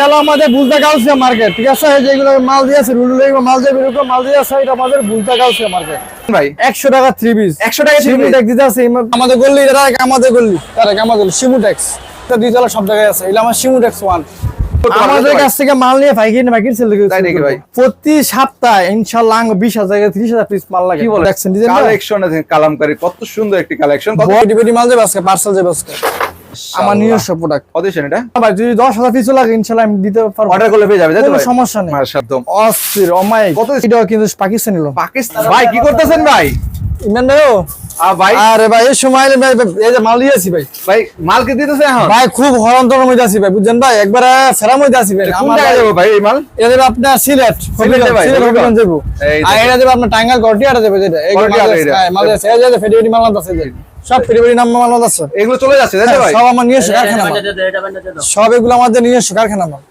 এটা হলো আমাদের বুলতা গাউসিয়া মার্কেট ঠিক আছে? যেগুলো মাল দিয়ে আছে রুলু মাল দিয়ে বেরোবে মাল দিয়ে আছে এটা আমাদের বুলতা গাউসিয়া মার্কেট ভাই একশো টাকা থ্রি পিস 100 টাকা three piece? সিমুটেক্স দিতে আছে আমাদের গল্লি এটা এক আমাদের গল্লি তার এক আমাদের সিমুটেক্স এটা দুইতলা সব জায়গায় আছে এটা আমার সিমুটেক্স ওয়ান আমাদের কাছ থেকে মাল নিয়ে পাইকারি না পাইকারি সেল তাই নাকি ভাই? প্রতি সপ্তাহে ইনশাআল্লাহ আঙ্গ বিশ হাজার ত্রিশ হাজার পিস মাল লাগে। কি বলে কালেকশন কালামকারী কত সুন্দর একটি কালেকশন কত মাল যাবে আজকে পার্সেল যাবে আজকে। আমার নিজস্ব প্রোডাক্ট দিচ্ছেন এটা? ভাই যদি দশ হাজার পিস লাগে ইনশাআল্লাহ আমি দিতে পারব। অর্ডার করলে পেয়ে যাবে তাই তো কোনো ভাই? সমস্যা নেই। একদম। অস্থির কত কিন্তু পাকিস্তানি লোক। পাকিস্তান ভাই কি করতেছেন ভাই? ইমরান ভাই আরে ভাই এই সময় ভাই এই যে মাল দিয়েছি ভাই। ভাই মাল কি দিতেছে এখন? ভাই খুব হরন্তর মধ্যে আছি ভাই বুঝছেন ভাই? একবার ফেরা মধ্যে আছি ভাই। কোন আমার জায়গায় যাব ভাই এই মাল? এটা দেবে আপনার সিলেট সিলেটে ভাই, সিলেট যাব। এই আর এটা দেবে আপনার টাঙ্গাল গটিয়াটা যেটা। এই গটিয়াটা মাল আছে, হ্যাঁ, মাল আছে। এই যে ফেডিবেরি মাল আছে যে। সব ফেডিবেরি নাম মাল আছে। এগুলো চলে যাচ্ছে তাই হ্যাঁ, ভাই? সব আমার নিজস্ব কারখানা সব এগুলো আমাদের নিজস্ব কারখানা মাল।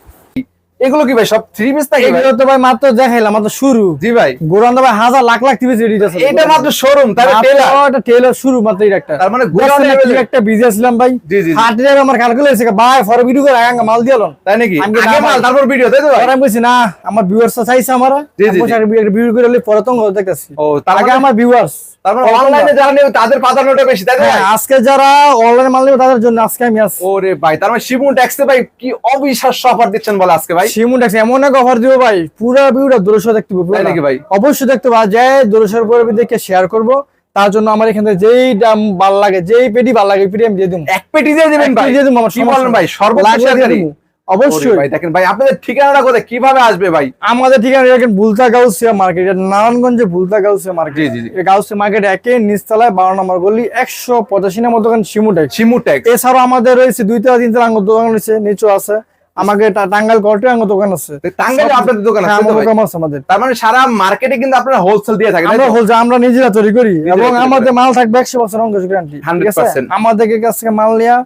এগুলো কি ভাই? সব থ্রি পিস থাকে এগুলো তো ভাই মাত্র দেখাইলাম মাত্র শুরু। জি ভাই। গোরান ভাই হাজার লাখ লাখ টিভি রেডি আছে। এটা মাত্র শোরুম তাহলে টেলার এটা টেলার শুরু মাত্র এটা একটা। তার মানে দেখছেন গোডাউন না কি একটা বিজি আসলাম ভাই। জি, জি। হাটে যাবে আমার কালকে হয়েছে ভাই ফর ভিডিও করে আগাঙ্গা মাল দিয়ালন তাই নাকি? আগে মাল তারপর ভিডিও তাই তো ভাই? আমি বলছি না আমার ভিউয়ার্স চাইছে আমার। জি, জি, জি। ভিডিও করে হলে পরে তো দেখতেছি। ও তার আগে মানে আমার ভিউয়ার্স তার মানে অনলাইনে যারা নেবে তাদের প্রাধান্যটা বেশি তাই তো ভাই? আজকে যারা অনলাইন মাল নেবে তাদের জন্য আজকে আমি আসছি ওরে ভাই তার মানে শিবুন ট্যাক্সে ভাই কি অবিশ্বাস্য অফার দিচ্ছেন বলে আজকে ভাই? সিমুন আছে এমন এক অফার দিব ভাই। পুরো ভিডিওটা দূরস্ব দেখতে হবে নাকি ভাই? অবশ্যই দেখতে পাওয়া যায় দূরস্বর পরে দেখে শেয়ার করব তার জন্য আমার এখানে যেই দাম ভালো লাগে যেই পেটি ভালো লাগে পেটি আমি দিয়ে দিব। এক পেটি দিয়ে দিবেন ভাই? দিয়ে দিব আমার কি বলেন ভাই? সর্বোচ্চ লাগলে দিয়ে শেয়ারকারী দিব। অবশ্যই ভাই দেখেন ভাই আপনাদের ঠিকানাটা কোথায়? কীভাবে আসবে ভাই? আমাদের ঠিকানা দেখেন বুলতা গাউসিয়া মার্কেট নারায়ণগঞ্জে বুলতা গাউসিয়া মার্কেট জি, জি, জি। গাউসিয়া মার্কেট একে নিচতলায় বারো নম্বর গলি একশো পঁচাশি নম্বর দোকান সিমুটাই শিমু ট্যাক্স এছাড়াও আমাদের রয়েছে দুই তিন তলা আঙ্গুর দোকান রয়েছে নিচু আছে। আমাকে টাঙ্গাইল কোর্টে আঙ্গুর দোকান আছে। টাঙ্গাইলে আপনাদের দোকান আছে হ্যাঁ, ভাই? দোকান আছে আমাদের। তার মানে সারা মার্কেটে কিন্তু আপনারা হোলসেল দিয়ে থাকেন আমরা? হচ্ছে আমরা নিজেরা তৈরি করি। এবং আমাদের মাল থাকবে একশো বছর অঙ্ক গ্যারান্টি 100% আমাদের কাছ থেকে মাল নেওয়া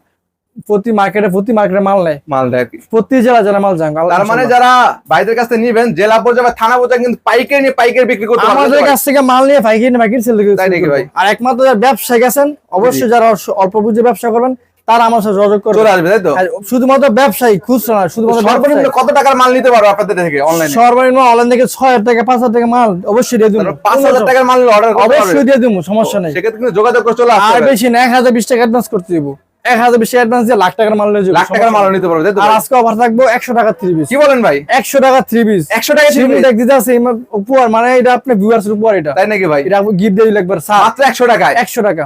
প্রতি মার্কেটে প্রতি মার্কেটে মাল নেয়। মাল দেয়। প্রতি জেলা জেলা মাল যান তার মানে যারা ভাইদের কাছে নিবেন জেলা পর্যায়ে বা থানা পর্যায়ে কিন্তু পাইকারি নিয়ে পাইকারি বিক্রি করতে আমাদের কাছ থেকে মাল নিয়ে পাইকারি না পাইকারি সেল ভাই? আর একমাত্র যারা ব্যবসায়ী গেছেন অবশ্যই যারা অল্প- অল্প পুঁজি ব্যবসা করবেন তারা আমার সাথে যোগাযোগ আসবে তাই তো? শুধুমাত্র ব্যবসায়ী খুচরা না শুধুমাত্র সর্বনিম্ন কত টাকার মাল নিতে পারব আপনাদের থেকে অনলাইনে সর্বনিম্ন অনলাইন থেকে ছয় হাজার টাকা মাল অবশ্যই দিয়ে দিব। পাঁচ হাজার টাকার মাল অর্ডার করতে অবশ্যই দিয়ে দিব সমস্যা নেই। সেক্ষেত্রে কিন্তু যোগাযোগ করে চলে আর বেশি না এক হাজার বিশ টাকা অ্যাডভান্স করতে দিব। এক হাজার বিশ অ্যাডভান্স দিয়ে লাখ টাকার মাল নিয়ে লাখ টাকার মাল নিতে পারবে তাই তো আর আজকে অফার থাকব একশো টাকা থ্রি পিস কি বলেন ভাই? একশো টাকা থ্রি পিস একশো টাকা piece? দিতে আছে উপহার মানে এটা ভিউয়ার্স উপহার এটা। তাই নাকি ভাই? এটা গিফট দিয়ে মাত্র টাকায়? টাকা।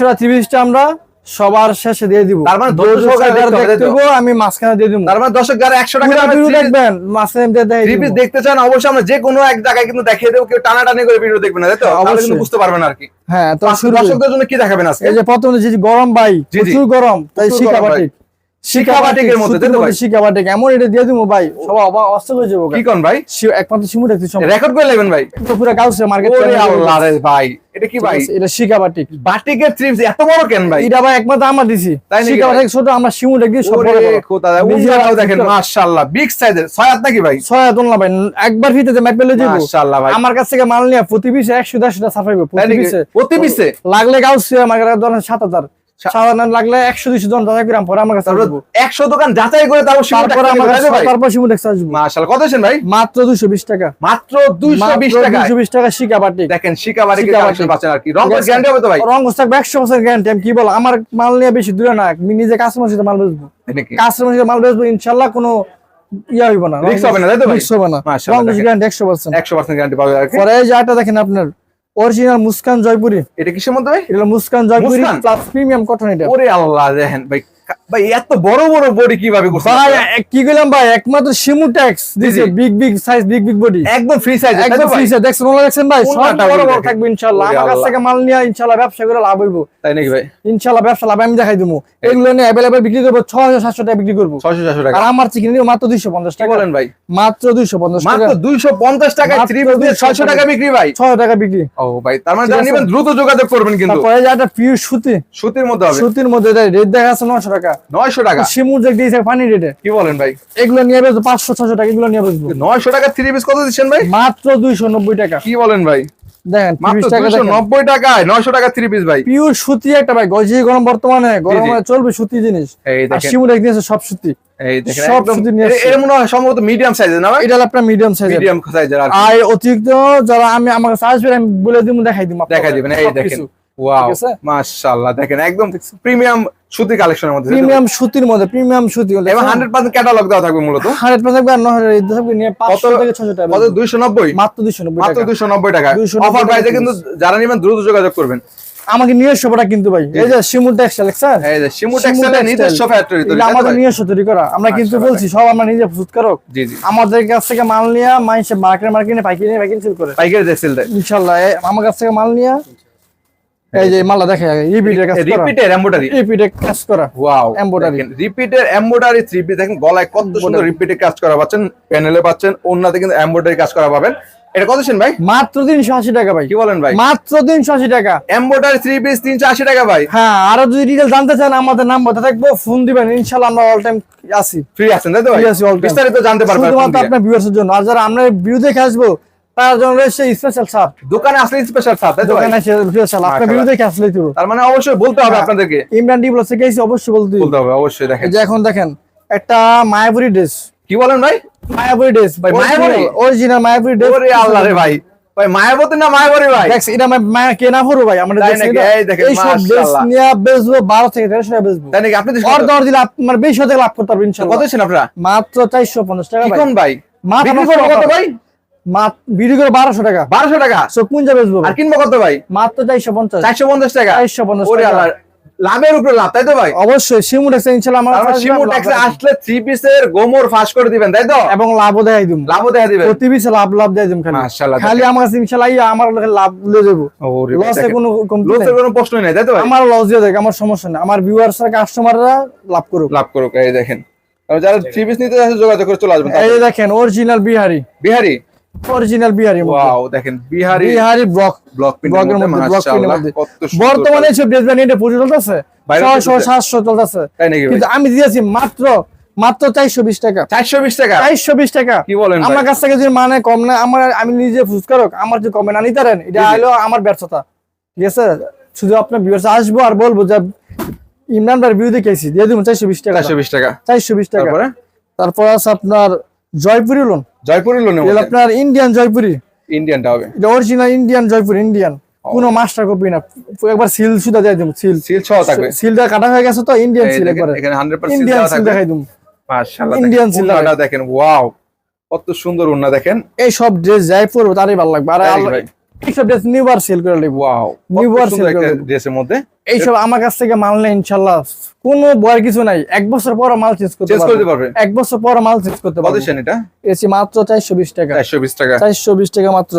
টাকা পিসটা আমরা সবার শেষে দিয়ে দিব। তার মানে আমি মাঝখানে দিয়ে দিব। তার মানে দর্শক যারা একশো টাকা দেখবেন মাঝখানে দিয়ে দেয় রিপিস দেখতে চান অবশ্যই আমরা যে কোনো এক জায়গায় কিন্তু দেখিয়ে দেবো কেউ টানা টানাটানি করে ভিডিও দেখবেন না তাই তো? অবশ্যই। বুঝতে পারবেন আর কি। হ্যাঁ তো দর্শকদের জন্য কি দেখাবেন আজকে? এই যে প্রথমে যে গরম ভাই। প্রচুর গরম তাই শিকা বাটিক মধ্যে এমন এটা দিয়ে ভাই ভাই? একমাত্র সিমু রেকর্ড ভাই। ভাই এটা কি ভাই? এটা ভাই? একমাত্র তাই ছোট সিমু নাকি ভাই? একবার ভাই। আমার কাছ থেকে মাল নিয়ে প্রতি পিসে 110 টা সাফাইবো প্রতি পিসে। লাগলে গাউসে আমার সাত হাজার। আমার দোকান করে তারপর ভাই? মাত্র দুইশো বিশ টাকা। মাত্র দুইশো বিশ টাকা। শিকা আর কি। একশো আমি কি বল আমার মাল নিয়ে বেশি দূরে না আমি নিজে কাস্টমার সাথে মাল বেচবো। কাস্টমার সাথে মাল বেচবো ইনশাল্লাহ কোনো ইয়া হইব না। একশো পার্সেন্ট একশো পার্সেন্ট গ্যারান্টি পাবে পরে যাটা দেখেন আপনার অরিজিনাল মুস্কান জয়পুরি এটা কিসের মধ্যে ভাই? এটা Muskan Jaipuri? Plus premium cotton এটা। ওরে আল্লাহ দেখেন ভাই ভাই এত বড় বড় বডি কীভাবে করছেন ভাই কি গেলাম ভাই? একমাত্র সিমু ট্যাক্স দিছে big big size big big body একদম ফ্রি সাইজ একদম ফ্রি সাইজ দেখছেন ওলা দেখছেন ভাই? সব বড় বড় থাকবে ইনশাআল্লাহ আমার কাছ থেকে মাল নিয়ে ইনশাআল্লাহ ব্যবসা করে লাভ হইব। তাই নাকি ভাই? ইনশাআল্লাহ ব্যবসা লাভ আমি দেখাই দিবো। এগুলো নিয়ে অ্যাভেলেবল বিক্রি করব টাকা বিক্রি করব। 600 700 টাকা। আর আমার চিকেন নিয়ে মাত্র টাকা। বলেন ভাই? মাত্র দুইশো পঞ্চাশ টাকা। মাত্র 250 টাকা পিস 600 টাকা বিক্রি ভাই? টাকা বিক্রি। ও ভাই তার মানে দ্রুত যোগাযোগ করবেন কিন্তু। তারপরে যে পিওর সুতি। সুতির মধ্যে হবে। সুতির মধ্যে রেট দেখা আছে নশো টাকা। টাকা? শিমুর যে দিয়েছে পানি রেটে কি বলেন ভাই? এগুলো নিয়ে বেচবো পাঁচশো ছশো টাকা এগুলো নিয়ে বেচবো। নয়শো টাকা থ্রি পিস কত দিচ্ছেন ভাই? মাত্র দুইশো নব্বই টাকা। কি বলেন ভাই? দেখেন মাত্র তিরিশ টাকা দুইশো নব্বই টাকায় নয়শো টাকা থ্রি পিস ভাই। পিওর সুতি একটা ভাই গজি গরম বর্তমানে গরমে চলবে সুতি জিনিস। এই আর শিমুর এক দিয়েছে সব সুতি। আমি আমার কাছে আসবে আমি বলে দিব দেখাই দিব দেখা দিবেন এই দেখেন। ওয়াও মাশাআল্লাহ দেখেন একদম প্রিমিয়াম সুতি কালেকশনের মধ্যে প্রিমিয়াম সুতির মধ্যে প্রিমিয়াম সুতি এবং হান্ড্রেড পার্সেন্ট ক্যাটালগ দেওয়া থাকবে মূলত। হান্ড্রেড পার্সেন্ট আর নয় হাজার নিয়ে পাঁচশো কত- থেকে ছশো টাকা। কত? দুইশো নব্বই? মাত্র দুশো নব্বই মাত্র টাকা। দুইশো নব্বই টাকা। অফার প্রাইসে কিন্তু যারা নেবেন দ্রুত যোগাযোগ করবেন। আমাকে নিজস্ব প্রোডাক্ট কিন্তু ভাই। এই যে শিমুর টেক্সটাইল স্যার। এই যে নিজস্ব ফ্যাক্টরি তৈরি আমাদের ভাই? নিজস্ব তৈরি করা। আমরা কিন্তু বলছি সব আমরা নিজে প্রস্তুত করো জি জি। আমাদের কাছ থেকে মাল নিয়ে মাইসে মার্কেট মার্কেটে পাইকারি নিয়ে পাইকারি সেল করে। পাইকারি সেল দেয়। ইনশাল্লাহ এই আমার কাছ থেকে মাল নিয়ে এই যে দেখে রিপিটের কাজ করা। রিপিটের এমব্রয়ডারি রিপিটের কাজ করা ওয়াও। দেখেন রিপিটের এমব্রয়ডারি থ্রি পিস দেখেন গলায় কত সুন্দর রিপিটের কাজ করা পাচ্ছেন প্যানেলে পাচ্ছেন ওন্নাতে কিন্তু এমব্রয়ডারি কাজ করা পাবেন। এটা কত ভাই? মাত্র তিনশো আশি টাকা ভাই। কি বলেন ভাই? মাত্র তিনশো আশি টাকা। এমব্রয়ডারি থ্রি পিস তিনশো আশি টাকা ভাই। হ্যাঁ আরও যদি ডিটেল জানতে চান আমাদের নাম বলতে থাকব ফোন দিবেন ইনশাল্লাহ আমরা অল টাইম আসি। ফ্রি আছেন তাই তো। বিস্তারিত জানতে পারবেন শুধুমাত্র আপনার জন্য। আর যারা আমরা ভিডিও দেখে আসব তার জন্য রয়েছে স্পেশাল সাপ। দোকানে আসলে স্পেশাল দোকানে স্পেশাল আপনার তো। তার মানে অবশ্যই বলতে হবে হ্যাঁ। আপনাদেরকে। ইমরান অবশ্যই বলতে বলতে হবে অবশ্যই দেখেন। যে এখন দেখেন একটা মায়াপুরি ড্রেস কি বলেন ভাই? মায়াপুরি ড্রেস ভাই, মায়াপুরি? অরিজিনাল মায়াপুরি ড্রেস ওরে আল্লাহ রে ভাই। ভাই মায়াবতী না মায়াবরী ভাই? এটা ভাই আমরা তাই দেখছি নাকি? এটা। এই দেখেন, এই সব ড্রেস নিয়ে বেচবো বারো থেকে তেরোশো টাকা বেচবো। তাই নাকি? আপনি অর দর দিলে আপ- মানে বেশি হতে লাভ করতে পারবেন কত ইনশাল্লাহ। আপনারা? মাত্র চারশো পঞ্চাশ টাকা কি ভাই। কোন ভাই? মাত্র কত ভাই। মাত্র বিক্রি করে বারোশো টাকা। বারোশো টাকা? সো পুঞ্জা বেচবো। আর কিনবো কত ভাই? মাত্র চারশো পঞ্চাশ। চারশো পঞ্চাশ টাকা? চারশো পঞ্চাশ লাভের উপরে লাভ তাই তো ভাই? অবশ্যই আমার ট্যাক্সে। আসলে পিসের গোমর ফাঁস করে দিবেন তাই তো? এবং লাভও দেখাই দিম। লাভও দেখা দিবেন। প্রতি পিসে লাভ লাভ দেয় দিম খালি। মাশাআল্লাহ খালি আমার কাছে ইনশাল্লাহ আমার লাভ দিয়ে দেবো ওরে লসে কোনো লসের নাই। তাই তো ভাই? আমার লস দিয়ে দেখ আমার সমস্যা নেই। আমার ভিউয়ার্স কাস্টমাররা লাভ করুক। লাভ করুক এই দেখেন। যারা থ্রি পিস নিতে যোগাযোগ করে চলে আসবেন এই দেখেন original Bihari Bihari original Bihari. Wow দেখেন বিহারি বিহারি ব্লক ব্লক ব্লকের মধ্যে ব্লক মধ্যে। বর্তমানে সব ড্রেস ব্র্যান্ড এটা পুজো চলতেছে। ভাই? কিন্তু আমি দিয়েছি মাত্র মাত্র চারশো বিশ টাকা। চারশো বিশ টাকা? চারশো বিশ টাকা। কি বলেন আমার কাছ থেকে যদি মানে কম না আমার আমি নিজে ফুসকারক আমার যে কমে না নিতে পারেন এটা। হলো আমার ব্যর্থতা। ঠিক আছে? শুধু আপনার ভিউয়ার্স আসব আর বলব যে ইমরান ভাইয়ের ভিউ দেখেছি দিয়ে দিব চারশো বিশ টাকা। চারশো বিশ টাকা। চারশো বিশ টাকা। তারপরে? তারপর আছে আপনার জয়পুরি লোন জয়পুরের লোনের এটা আপনার ইন্ডিয়ান জয়পুরি ইন্ডিয়ানটা হবে। এটা অরিজিনাল ইন্ডিয়ান জয়পুর ইন্ডিয়ান কোনো মাস্টার কপি না। একবার সিল সুদা দিয়ে দিব সিল সিল সহ থাকবে। সিলটা কাটা হয়ে গেছে তো ইন্ডিয়ান সিল একবারে। এখানে হান্ড্রেড পার্সেন্ট ইন্ডিয়ান দেওয়া সিল দেখাই দিম মাশাআল্লাহ Indian দেখেন seal দেখেন ওয়াও কত সুন্দর উন্না দেখেন। এই সব ড্রেস যাই পরবো তারই ভালো লাগবে। আর। এই সব ড্রেস নিউবার সেল করে লাগবো ওয়াও War সুন্দর seal ড্রেসের মধ্যে। এইসব আমার কাছ থেকে মাল নেই ইনশাল্লাহ কোনো বয়ের কিছু নাই। এক বছর পর মাল চেঞ্জ করতে পারব। এক বছর পর মাল চেঞ্জ করতে পারব। এটা? এসি মাত্র চারশো বিশ টাকা। চারশো বিশ টাকা। চারশো বিশ টাকা মাত্র।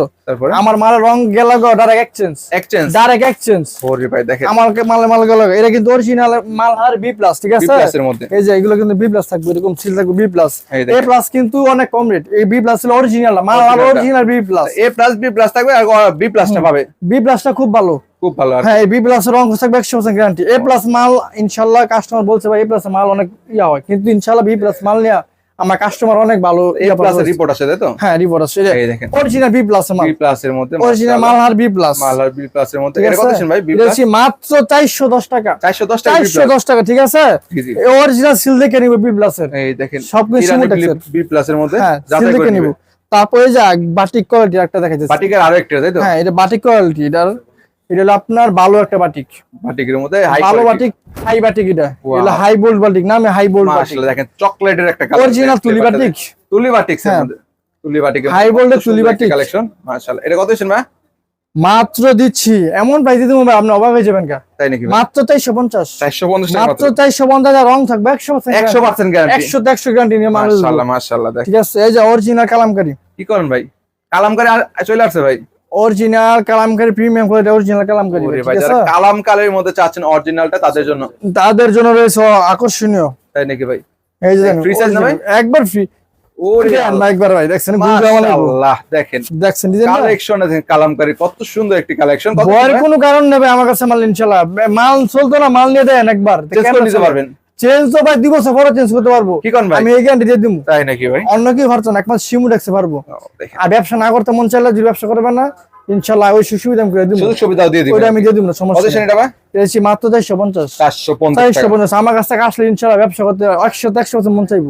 আমার মালের রং গেল গো direct exchange exchange direct exchange ওরে ভাই দেখেন। আমার মালে মাল গেল এটা কিন্তু অরিজিনাল মাল আর বি প্লাস ঠিক আছে? প্লাস এর মধ্যে। এই যে এগুলো কিন্তু বি প্লাস থাকবে এরকম সিল থাকবে বি প্লাস এ প্লাস কিন্তু অনেক কম রেট এই বি প্লাস হলো অরিজিনাল মাল আর original B plus A plus B plus থাকবে আর বি প্লাসটা পাবে। বি প্লাসটা খুব ভালো। খুব ভালো হ্যাঁ বি প্লাস অঙ্ক থাকবে একশো পার্সেন্ট গ্যারান্টি এ প্লাস মাল ইনশাল্লাহ কাস্টমার বলছে ভাই এ প্লাস মাল অনেক ইয়া হয়। কিন্তু ইনশাল্লাহ বি প্লাস মাল নিয়ে আমার কাস্টমার অনেক ভালো এ প্লাস এর রিপোর্ট তাই তো? হ্যাঁ রিপোর্ট এই দেখেন। অরিজিনাল বি প্লাস মাল। বি প্লাস এর মধ্যে অরিজিনাল মাল আর বি প্লাস মাল আর বি প্লাস এর মধ্যে। এটা কত সেন ভাই? বি প্লাস মাত্র চারশো দশ টাকা। চারশো দশ টাকা বি চারশো প্লাস দশ টাকা ঠিক আছে? জি অরিজিনাল সিল দেখে নিব বি প্লাস এর। এই দেখেন সবকিছু। বি প্লাস এর মধ্যে যাচাই করে দেখে নিব। তারপরে যে বাটিক কোয়ালিটি একটা দেখা যাচ্ছে বাটিকের আরও একটা তাই তো? হ্যাঁ এটা বাটিক কোয়ালিটি এটার এটা হলো আপনার ভালো একটা বাটিক। বাটিকের মধ্যে হাই ভালো বাটিক হাই বাটিক এটা। এটা হাই বোল্ড বাটিক নামে হাই বোল্ড বাটিক। দেখেন চকলেটের একটা কালার অরিজিনাল তুলি বাটিক? তুলি বাটিক হ্যাঁ। তুলি High bold এর তুলি বাটিক। কালেকশন মাশাআল্লাহ এটা কত ভাই? মাত্র দিচ্ছি। এমন প্রাইস দিতে হবে আপনি অবাক হয়ে যাবেন কা তাই নাকি মাত্র চারশো পঞ্চাশ। 450 টাকা মাত্র মাত্র। চারশো পঞ্চাশ আর রং থাকবে একশো একশো পার্সেন্ট গ্যারান্টি একশো একশো গ্যারান্টি নিয়ে মাল মাশাআল্লাহ মাশাআল্লাহ দেখ। ঠিক আছে এই যে অরিজিনাল কালামকারি। কি করেন ভাই? কালামকারি আর চলে আসছে ভাই। Original Kalamkari premium quality original Kalamkari ওরে ঠিক ভাই কালাম কালের মধ্যে চাচ্ছেন অরিজিনালটা তাদের জন্য। তাদের জন্য রয়েছে আকর্ষণীয়। তাই নাকি ভাই? এই যে Free size না ভাই? একবার ফ্রি কত সুন্দর একটি কালেকশন ভয়ের কোনো কারণ নেবে আমার কাছে মাল ইনশাল্লাহ মাল চলতো না মাল নিয়ে দেন একবার। নিতে পারবেন। চেঞ্জ তো ভাই দুই বছর পরে চেঞ্জ করতে পারব। কি কোন ভাই? আমি এই গ্যারান্টি দিয়ে দিব তাই নাকি ভাই? অন্য কি পারতো না একমাত্র সিমু দেখতে পারব। আর ব্যবসা না করতে মন চাইলে যদি ব্যবসা করবে না ইনশাল্লাহ ওই সুবিধা আমি করে দিব সুযোগ সুবিধাও দিয়ে দিবেন আমি দিয়ে দিব না সমস্যা নেই। এটা ভাই? পেয়েছি মাত্র চারশো পঞ্চাশ। চারশো পঞ্চাশ চারশো টাকা পঞ্চাশ আমার কাছ থেকে আসলে ইনশাল্লাহ ব্যবসা করতে একশো একশো বছর মন চাইব।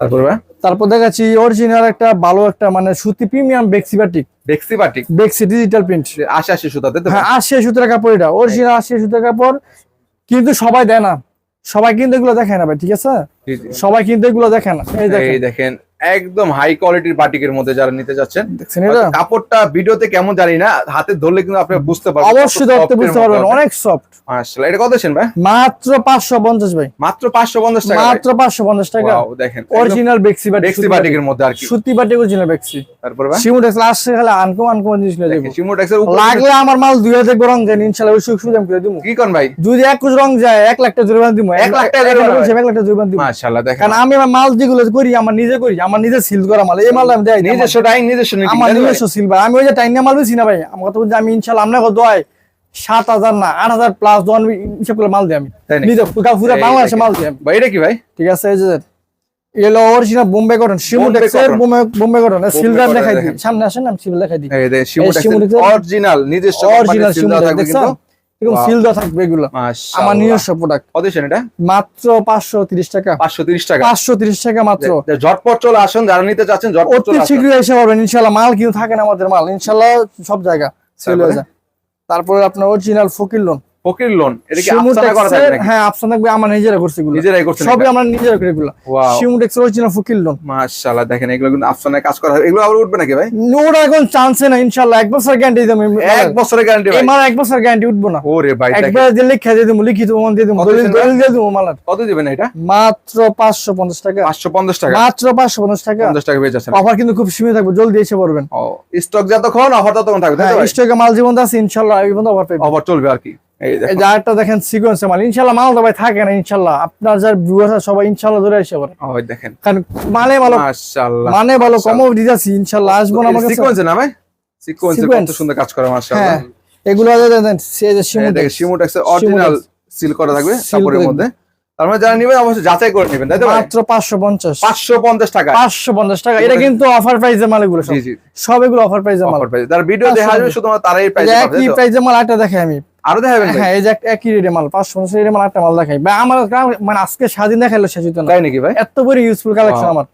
তারপর ভাই? তারপর দেখাচ্ছি অরিজিনাল একটা ভালো একটা মানে সুতি প্রিমিয়াম বেক্সি বাটিক বেক্সি বাটিক বেক্সি ডিজিটাল প্রিন্ট আশি আশি সুতাতে তো হ্যাঁ আশি সুতোর কাপড় এটা। অরিজিনাল আশি সুতোর কাপড়। কিন্তু সবাই দেয় না। সবাই কিন্তু এগুলো দেখে না ভাই ঠিক আছে। সবাই কিন্তু এগুলো দেখে না। এই দেখেন। এই দেখেন একদম হাই কোয়ালিটির বাটিকের মধ্যে যারা নিতে যাচ্ছেন দেখছেন এটা? কাপড়টা ভিডিওতে কেমন জানি না হাতে ধরলে কিন্তু আপনি বুঝতে পারবেন অবশ্যই ধরতে বুঝতে পারবেন অনেক সফট মাশাআল্লাহ এটা কত সেন ভাই? মাত্র পাঁচশো পঞ্চাশ ভাই। মাত্র 550 টাকা মাত্র পাঁচশো পঞ্চাশ টাকা। ওয়াও দেখেন অরিজিনাল বেক্সি বাটিক বেক্সি বাটিকের মধ্যে আর কি। সুতি বাটিক অরিজিনাল বেক্সি তারপর ভাই সিমুট খালি আনকম আনকম জিনিস নিয়ে যাব সিমোটেক্সের উপর লাগলে আমার মাল দুই হাজার রং যায় ইনশাল্লাহ ওই সুখ সুবিধা আমি করে দিব কি কোন ভাই? যদি এক কোটি রং যায় এক লাখ টাকা জরিমানা দিব এক লাখ টাকা জরিমানা এক লাখ টাকা জরিমানা দিব মাশাআল্লাহ দেখেন। কারণ আমি আমার মাল যেগুলো করি আমার নিজে করি আমার নিজে সিল করা মাল এই মাল আমি দেয় নিজস্ব টাইম নিজস্ব নীতি, আমার? নিজস্ব সিল ভাই। আমি ওই যে টাইম মাল বেশি না ভাই আমার কথা বলছি আমি আপনার সাত হাজার না আট হাজার প্লাস দোয়ান হিসাব করে মাল দিই আমি? নিজে পুরা পুরা বাংলাদেশে মাল দিই আমি। ভাই এটা কি ভাই? ঠিক আছে এই যে এলো original Bombay cotton cotton। Bombay cotton দেখাই দিই সামনে আসেন আমি সিল দেখাই দিই। এই অরিজিনাল নিজস্ব অরিজিনাল দেখছেন এরকম সিল দেওয়া থাকবে এগুলো। আমার নিজস্ব প্রোডাক্ট সেন এটা? মাত্র পাঁচশো তিরিশ টাকা। 530 টাকা। পাঁচশো তিরিশ টাকা মাত্র। ঝটপট চলে আসুন যারা নিতে চাচ্ছেন ঝটপট চলে আসুন। শীঘ্রই এসে পারবেন ইনশাল্লাহ মাল কিন্তু থাকে না আমাদের মাল। ইনশাল্লাহ সব জায়গা সেল হয়ে যায়। তারপরে আপনার original Fakir lawn Fakir lawn এটা কি আফসানা করা থাকে নাকি? হ্যাঁ আফসান থাকবে আমরা নিজেরা করছি এগুলো। নিজেরাই করছেন সবই আমরা নিজেরা করে এগুলো। ওয়াও অরিজিনাল ফকির লোন মাশাআল্লাহ দেখেন এগুলো কিন্তু কাজ করা হয়। এগুলো আবার উঠবে নাকি ভাই? ওরা এখন চান্সে না ইনশাল্লাহ এক বছর গ্যারান্টি এক বছরের গ্যারান্টি ভাই। এই এক বছর গ্যারান্টি উঠবো না। ওরে ভাই একবার যে লিখে দিয়ে দেবো লিখিত প্রমাণ দিয়ে দেবো দলিল দলিল দিয়ে দেবো মালার। কত দিবেন এটা? মাত্র পাঁচশো পঞ্চাশ টাকা। 550 টাকা? মাত্র পাঁচশো পঞ্চাশ টাকা। 50 টাকা পেয়ে যাচ্ছেন অফার কিন্তু খুব সীমিত থাকবে জলদি এসে পড়বেন। ও স্টক যতক্ষণ অফার ততক্ষণ থাকবে তো হ্যাঁ স্টকে মাল জীবন আছে ইনশাল্লাহ এই পর্যন্ত অফার পাইবেন অফার চলবে আর কি। দেখো। দেখেন সিকোয়েন্স মাল। ইনশাল্লাহ মাল তো ভাই থাকে না ইনশাল্লাহ আপনার যার ভিউয়ার্স সবাই ইনশাল্লাহ ধরে এসে পড়ে ওই দেখেন। কারণ মানে ভালো মাশাআল্লাহ। মানে ভালো কমও দিতেছি ইনশাল্লাহ আসব না আমার কাছে না ভাই? সিকোয়েন্সের কত সুন্দর কাজ করে মাশাআল্লাহ। হ্যাঁ এগুলো দেন সে যে এই শিমুটেক্স অরিজিনাল সিল করা থাকবে Seal কাপড়ের মধ্যে। তার মানে যারা নেবেন অবশ্যই যাচাই করে নেবেন তাই তো মাত্র পাঁচশো পঞ্চাশ। 550 টাকা টাকা। এটা কিন্তু অফার মাল এগুলো সব। অফার প্রাইসের মাল। অফার প্রাইস যারা ভিডিও দেখা যাবে শুধুমাত্র তারাই প্রাইস পাবে মাল দেখাই আমি। আরও দেখাবেন হ্যাঁ এই যে একই রেটের মাল পাঁচশো পঞ্চাশ রেটের মাল একটা মাল দেখাই। বা আমার মানে আজকে স্বাধীন দেখাইলো শেষ হইতো না। তাই নাকি ভাই? এত বড় ইউজফুল কালেকশন আমার।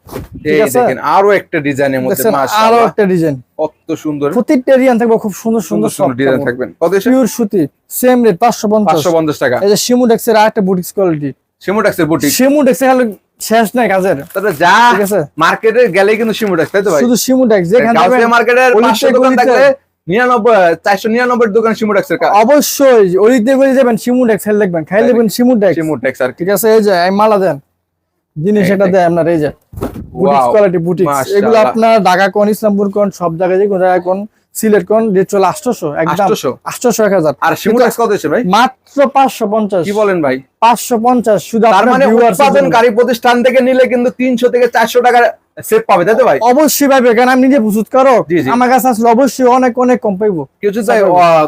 এই দেখেন আরও একটা ডিজাইনের মধ্যে আরও একটা ডিজাইন কত সুন্দর। প্রত্যেকটা ডিজাইন থাকবে খুব সুন্দর সুন্দর ডিজাইন থাকবেন। কত পিওর সুতি সেম রেট পাঁচশো পঞ্চাশ। 550 টাকা। এই যে আরেকটা বুটিক্স কোয়ালিটি বুটিক শেষ নাই কাজের। তাহলে যা আছে? মার্কেটে গেলে কিন্তু তাই তো ভাই? শুধু শিমুডেক্স যেখানে গাউসিয়া যাবেন, মার্কেটের 500 দোকান থাকলে 99 499 দোকান অবশ্যই ওইতে করে যাবেন শিমুডেক্স হেল দেখবেন খাই দেখবেন শিমুডেক্স শিমোটেক্স আর ঠিক আছে এই যে মালা দেন। জিনিস এটা দেয় আপনার এই যে বুটিক্স কোয়ালিটি বুটিক্স। এগুলো আপনার ঢাকা কোন ইসলামপুর কোন সব জায়গায় যে কোন জায়গায় কোন সিলেট কোন রেট চলে আটশোশো একদম আটশোশো? এক হাজার। আর শিমোটেক্স কত ভাই? মাত্র পাঁচশো পঞ্চাশ। কি বলেন ভাই? পাঁচশো পঞ্চাশ শুধু তার আপনার মানে। উৎপাদনকারী প্রতিষ্ঠান থেকে নিলে কিন্তু 300 থেকে 400 টাকার সেভ পাবে তাই তো ভাই? অবশ্যই পাইবে কারণ আমি নিজে প্রস্তুত করো জি, জি। আমার কাছে আসলে অবশ্যই অনেক অনেক কম পাইবো। কেউ যদি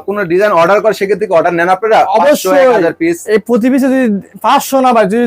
কোনো ডিজাইন অর্ডার করে সেক্ষেত্রে অর্ডার নেন আপনারা? অবশ্যই। পিস এই প্রতি পিসে যদি পাঁচশো না ভাই যদি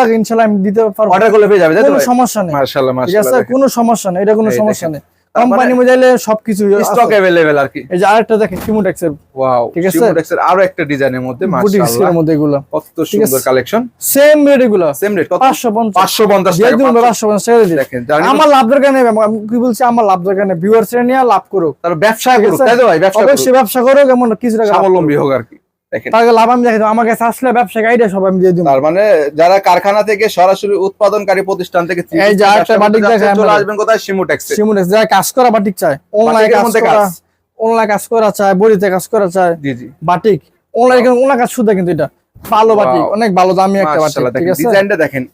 লাগে আমি দিতে পারব। অর্ডার করলে পেয়ে যাবে তাই তো কোনো সমস্যা নেই। মাশাআল্লাহ ঠিক মাশাআল্লাহ। কোনো সমস্যা নেই এটা কোনো সমস্যা নেই। কোম্পানি মধ্যে সবকিছু স্টক अवेलेबल আর কি এই যে আরেকটা দেখেন কিমোটেক্সের ওয়াও ঠিক আছে? শিমোটেক্সের আরো একটা ডিজাইনের মধ্যে বুটিক্স মাশাআল্লাহ এর মধ্যে এগুলো কত ঠিক আছে? সুন্দর কালেকশন সেম রেট এগুলো সেম রেট কত পাঁচশো পঞ্চাশ 550 দিয়ে টাকা দিন 500 পাঁচশো পঞ্চাশ টাকা দিয়ে দিন। দেখেন জানেন আমার লাভ দরকার নেই আমি কি বলছি আমার লাভ দরকার নেই ভিউয়ার্স নিয়ে লাভ করুক তার ব্যবসা ঠিক করুক আছে? তাই তো ভাই ব্যবসা করুক অবশ্যই ব্যবসা করুক এমন কিছু টাকা লাভ করুক। স্বাবলম্বী হোক আর কি দেখেন। তাকে লাভ আমি দেখি আমার কাছে আসলে ব্যবসা আইডিয়া সব আমি দিয়ে দিব। তার মানে যারা কারখানা থেকে সরাসরি উৎপাদনকারী প্রতিষ্ঠান থেকে এই যে আরেকটা বাটিক চলে আসবেন কোথায়? শিমুটেক্সে সিমুনেক্স যারা কাজ করা বাটিক চায় অনলাইন কাজ করা কাজ। অনলাইন কাজ করা চায় বড়িতে কাজ করা চায় জি জি। বাটিক। অনলাইন অনলাইন কাজ শুধু কিন্তু এটা। ভালো. বাটিক অনেক ভালো দামি একটা বাটিক ঠিক দেখেন আছে? ডিজাইনটা দেখেন।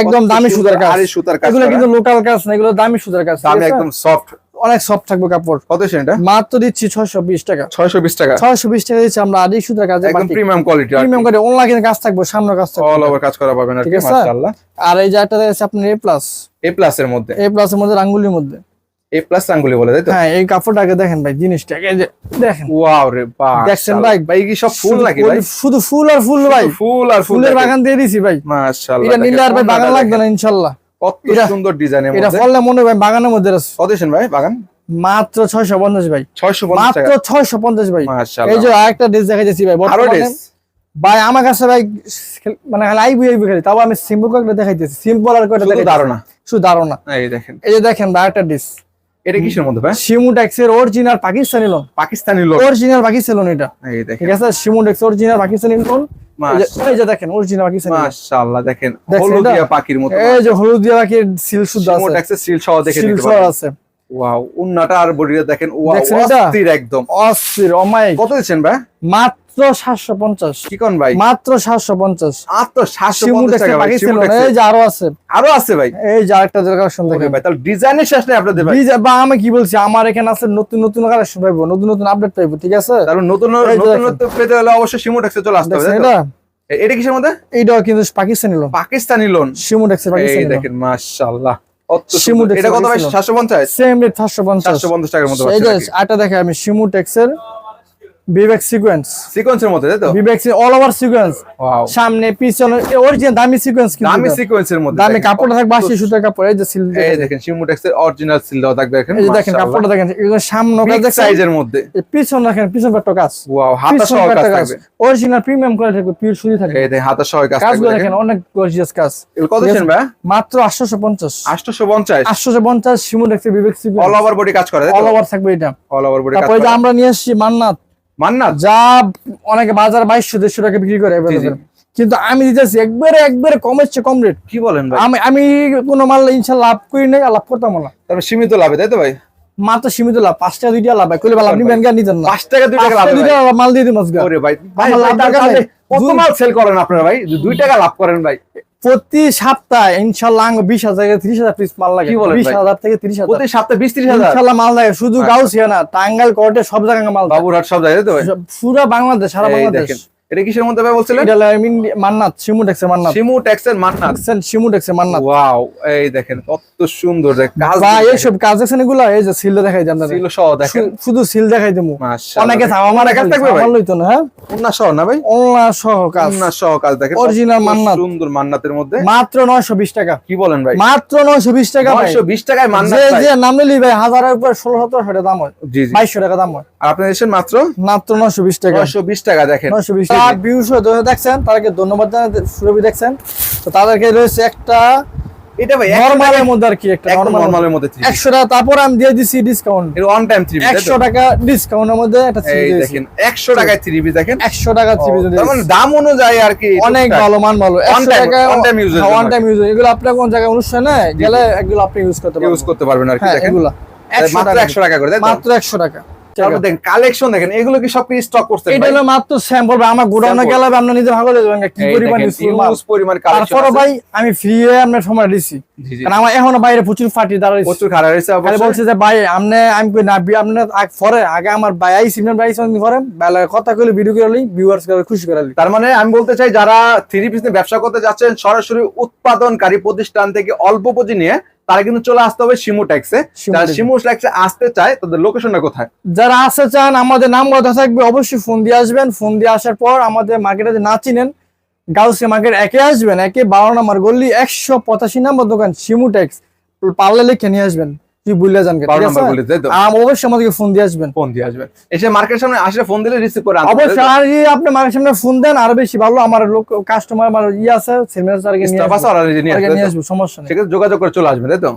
একদম দামি সুতার কাজ। আড়ি সুতার কাজ এগুলো কিন্তু লোকাল কাজ না এগুলো দামি সুতার কাজ ঠিক একদম সফট অনেক সফট থাকবে কাপড়। কত সেটা মাত্র দিচ্ছি ছয়শো বিশ টাকা। 620 টাকা? ছয়শো বিশ টাকা দিচ্ছি আমরা আদি সুতার কাজে একদম প্রিমিয়াম কোয়ালিটি প্রিমিয়াম করে অনলাইন কাজ থাকবে সামনে কাজ থাকবে। অল ওভার কাজ করা পাবেন আর কি মাশাআল্লাহ। আর এই আপনার এ প্লাস এ প্লাস এর মধ্যে? এ প্লাস এর মধ্যে রাঙ্গুলির মধ্যে। এ প্লাস আঙ্গুলি বলে তাই তো? হ্যাঁ এই কাপড়টাকে দেখেন ভাই জিনিসটা এই যে দেখেন। ওয়াও রে বাহ দেখছেন ভাই? ভাই কি সব ফুল নাকি ভাই? শুধু ফুল আর ফুল ভাই। ফুল আর ফুলের বাগান দিয়ে দিছি ভাই। মাশাআল্লাহ এটা নিলে আর ভাই বাগান লাগবে না দেখেন। কত সুন্দর এটা মনে ভাই বাগানের মধ্যে আছে ভাই বাগান? মাত্র ছয়শো পঞ্চাশ ভাই। 650 মাত্র টাকা। ছয়শো পঞ্চাশ ভাই। এই যে আরেকটা ড্রেস দেখা যাচ্ছি ভাই আমার কাছে ভাই মানে আইবি খালি তাও আমি সিম্পল কয়েকটা দেখাইতেছি। সিম্পল আর কয়েকটা শুধু দেখাইতেছি। ধারণা? শুধু ধারণা। এই দেখেন। এই যে দেখেন ভাই একটা ডিস এটা কিসের মধ্যে ভাই? শিমুটেক্স এর অরিজিনাল পাকিস্তানি লোন পাকিস্তানি লোক অরিজিনাল পাকিস্তানি লোন এটা। এই দেখেন। ঠিক আছে শিমুটেক্স অরিজিনাল পাকিস্তানি লোন এই যে দেখেন অরিজিনাল পাকিস্তানি loan। মাশাআল্লাহ দেখেন হলুদিয়া পাখির মতো এই যে হলুদ দিয়ে বাকি সিল শুদ্ধ আছে। সিমোট্যাক্সের সিল সহ দেখে নিতে আছে। ওয়াও উন্নাটা আর বডিটা দেখেন ওয়াও অস্থির একদম। অস্থির অমায়িক কত দিচ্ছেন ভাই? মাত্র সাতশো পঞ্চাশ। কি কোন ভাই। মাত্র সাতশো পঞ্চাশ। মাত্র 750। এই যে আরও আছে। আরও আছে ভাই। এই যে আরেকটা কালেকশন ওকে ভাই তাহলে ডিজাইনের শেষ নেই আপনাদের ভাই। বা আমি কি বলছি আমার এখানে আছে নতুন নতুন কালেকশন পাইবো নতুন নতুন আপডেট পাইবো ঠিক আছে? তাহলে নতুন নতুন পেতে হলে অবশ্যই চলে আসতে হবে এটা? এটা কিসের মধ্যে? এইটাও কিন্তু পাকিস্তানি লোন। পাকিস্তানি লোন। পাকিস্তানি দেখেন মাশাআল্লাহ। এটা কত ভাই? পাকিস্তানি 750 সেম রেট সাতশো পঞ্চাশ। 750 টাকার মতো এই যে পাচ্ছেন আটা দেখে আমি শিমুটেক্সের বিবেক সিকোয়েন্স সিকোয়েন্সের মধ্যে তাই তো? Vivek all over sequence wow সামনে পিছনে অরিজিনাল দামি সিকোয়েন্স কিন্তু দামি। সিকোয়েন্সের মধ্যে দামি কাপড়টা থাকবে আশি সুতার কাপড় এই যে সিল এই দেখেন। শিমুটেক্সের অরিজিনাল সিল দেওয়া থাকবে দেখেন এই দেখেন কাপড়টা দেখেন এগুলো সামনে কাজ দেখেন সাইজের মধ্যে। পিছন দেখেন পিছন একটা কাজ। ওয়াও হাতা সহ কাজ। থাকবে। অরিজিনাল প্রিমিয়াম কোয়ালিটি থাকবে পিওর সুতি থাকবে। এই দেখেন হাতা সহ কাজ থাকবে দেখেন। দেখেন অনেক গর্জিয়াস কাজ। এগুলো কত ঠিক ভাই? মাত্র আটশোশো পঞ্চাশ। 850 আটশোশো পঞ্চাশ শিমুটেক্সের বিবেক অল ওভার বডি কাজ করে অল ওভার থাকবে এটা। অল ওভার বডি কাজ করে। আমরা নিয়ে আসছি মান্নাত। মান্নাত? যা অনেকে বাজার বাইশশো দেড়শো টাকা বিক্রি করে। কিন্তু আমি দিতেছি একবারে একবারে কমের চেয়ে কম রেট কি বলেন ভাই? আমি আমি কোনো মাল ইনশাল্লাহ লাভ করি নাই লাভ করতাম না। তারপর সীমিত লাভে তাই তো ভাই? মাত্র সীমিত লাভ পাঁচটা দুইটা লাভ হয়। কইলে ভালো আপনি ভাই। ব্যাংকে নিতেন না। 5 টাকা 2 টাকা লাভ ভাই। মাল দিয়ে দিন আজকে। ওরে ভাই ভাই লাভ টাকা কত মাল সেল করেন আপনারা ভাই? 2 টাকা লাভ করেন ভাই। প্রতি সপ্তাহে ইনশাল্লাহ বিশ হাজার থেকে ত্রিশ হাজার পিস মাল লাগে। বিশ? হাজার থেকে ত্রিশ হাজার। প্রতি সপ্তাহে 20 30 হাজার? ইনশাল্লাহ মাল লাগে। শুধু আচ্ছা। গাউসিয়া না টাঙ্গাইল কোর্টে সব জায়গায় মাল। বাবুরহাট সব জায়গায় পুরো তো ভাই? পুরা বাংলাদেশ সারা বাংলাদেশ। এটা কিসের মধ্যে ভাই বলছিলেন? এটা মান্নাত শিমু মান্নাত। শিমু মান্নাত। শিমু মান্নাত। ওয়াও এই দেখেন কত সুন্দর দেখ কাজ বা এইসব কাজ দেখছেন এগুলো? এই যে সিল দেখাই আপনাদের ছিল সহ দেখেন। শুধু সিল দেখাই দেবো। মাশাআল্লাহ। অনেকে কাজ থাকবে ভাই? লইতো না হ্যাঁ? সহ না ভাই? সহ কাজ। সহ কাজ দেখেন। কত মান্নাত। সুন্দর মান্নাতের মধ্যে। মাত্র নয়শো বিশ টাকা। কি বলেন ভাই? মাত্র নয়শো বিশ টাকা ভাই। 920 টাকায় মান্নাত যে ভাই। যে নাম নিলি ভাই হাজারের উপর ষোলো সতেরো টাকা দাম হয়। জি জি। বাইশশো টাকা দাম হয়। আর আপনি এসেছেন মাত্র? মাত্র নয়শো বিশ টাকা। 920 টাকা দেখেন। নয়শো বিশ ভিউস দেখছেন তাদেরকে ধন্যবাদ জানাতে সুরভি দেখছেন। তো তাদেরকে রয়েছে একটা এটা ভাই নর্মালের মধ্যে আর কি একটা নরমালের মধ্যে three piece। একশো টাকা তারপর আমি দিয়ে দিছি ডিসকাউন্ট এর অন টাইম থ্রি একশো টাকা ডিসকাউন্টের মধ্যে একটা এই দেখেন 100 টাকায় থ্রি পিস দেখেন। একশো টাকা থ্রি পিস তার মানে দাম অনুযায়ী আর কি অনেক ভালো মান ভালো। একশো time- টাকা এর ওয়ান টাইম ইউজ এগুলো আপনার কোন জায়গায় অনুষ্ঠানে গেলে এগুলো আপনি ইউজ করতে পারবেন। ইউজ করতে পারবেন আর কি হ্যাঁ দেখেন। এগুলা। একশো মাত্র টাকা। 100 টাকা করে মাত্র একশো টাকা। তারপর দেখেন কালেকশন দেখেন এগুলো কি সব স্টক করছেন এটা হলো মাত্র স্যাম্পল ভাই। আমার গোডাউনে গেলে আপনার নিজে ভালো দেবেন। কি পরিমাণ useful পরিমাণ কালেকশন তারপরে ভাই আমি ফ্রি আপনার সময় দিছি। জি, জি। কারণ আমার এখনও বাইরে প্রচুর ফাটি দাঁড়াইছে প্রচুর খারাপ হয়েছে খালি বলছে যে ভাই আমনে আমি কই না বি- আগ- পরে আগে আমার ভাই আই সিমেন্ট ভাই সঙ্গে পরে বেলা কথা কইলে ভিডিও করে ভিউয়ার্স করে খুশি তার মানে আমি বলতে চাই যারা থ্রি পিস নিয়ে ব্যবসা করতে যাচ্ছেন সরাসরি উৎপাদনকারী প্রতিষ্ঠান থেকে অল্প পুঁজি নিয়ে তারা কিন্তু চলে আসতে হবে শিমু ট্যাক্সে যারা। শিমু ট্যাক্সে আসতে চায় তাদের লোকেশনটা কোথায়? যারা আসতে চান আমাদের নাম কথা থাকবে অবশ্যই ফোন দিয়ে আসবেন। ফোন দিয়ে আসার পর আমাদের মার্কেটে না চিনেন গাউসি মার্কেট একে আসবেন একে বারো নাম্বার গল্লি একশো পঁচাশি নাম্বার দোকান শিমু ট্যাক্স পার্লার লিখে নিয়ে আসবেন। তুই বুঝলে যান বারো নম্বর গলিতে, তাই তো? অবশ্যই আমাদেরকে ফোন দিয়ে আসবেন। ফোন দিয়ে আসবেন। এসে মার্কেট সামনে আসলে ফোন দিলে রিসিভ করে অবশ্যই আপনি মার্কেট সামনে ফোন দেন আরও বেশি ভালো আমার লোক কাস্টমার আমার ইয়ে আছে সেমিনার নিয়ে আসব। সমস্যা নেই। যোগাযোগ করে চলে আসবেন তাই তো?